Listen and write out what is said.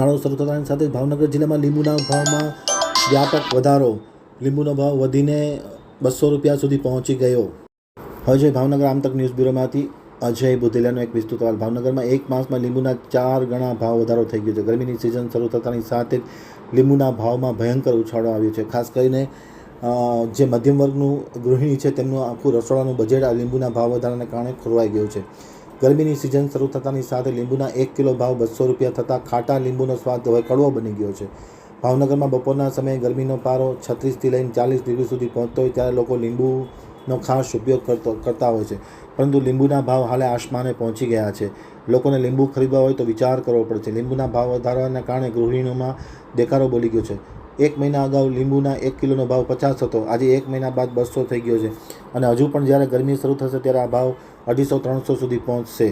ઉનાળો શરૂ થતાની સાથે ભાવનગર જિલ્લામાં લીંબુના ભાવમાં વ્યાપક વધારો. લીંબુનો ભાવ વધીને બસો રૂપિયા સુધી પહોંચી ગયો. અજય ભાવનગર આમતક ન્યૂઝ બ્યુરોમાંથી અજય બુધેલાનો એક વિસ્તૃત અહેવાલ ભાવનગરમાં એક માસમાં લીંબુના ચાર ગણા ભાવ વધારો થઈ ગયો છે. ગરમીની સિઝન શરૂ થતાની સાથે લીંબુના ભાવમાં ભયંકર ઉછાળો આવ્યો છે. ખાસ કરીને જે મધ્યમ વર્ગનું ગૃહિણી છે, તેમનું આખું રસોડાનું બજેટ આ લીંબુના ભાવ વધારાને કારણે ખોરવાઈ ગયું છે. ગરમીની સિઝન શરૂ થતાની સાથે લીંબુના એક કિલો ભાવ બસો રૂપિયા થતાં ખાટા લીંબુનો સ્વાદ હવે કડવો બની ગયો છે. ભાવનગરમાં બપોરના સમયે ગરમીનો પારો છત્રીસથી લઈને ચાલીસ ડિગ્રી સુધી પહોંચતો હોય ત્યારે લોકો લીંબુનો ખાસ ઉપયોગ કરતો, કરતા હોય છે. પરંતુ લીંબુના ભાવ હાલે આસમાને પહોંચી ગયા છે. લોકોને લીંબુ ખરીદવા હોય તો વિચાર કરવો પડે છે લીંબુના ભાવ વધારવાના કારણે ગૃહિણીઓમાં દેકારો બોલી ગયો છે. એક મહિના અગાઉ લીંબુના એક કિલોનો ભાવ પચાસ હતો. આજે એક મહિના બાદ બસો થઈ ગયો છે. અને હજુ પણ જ્યારે ગરમી શરૂ થશે ત્યારે આ ભાવ અઢીસો ત્રણસો સુધી પહોંચશે.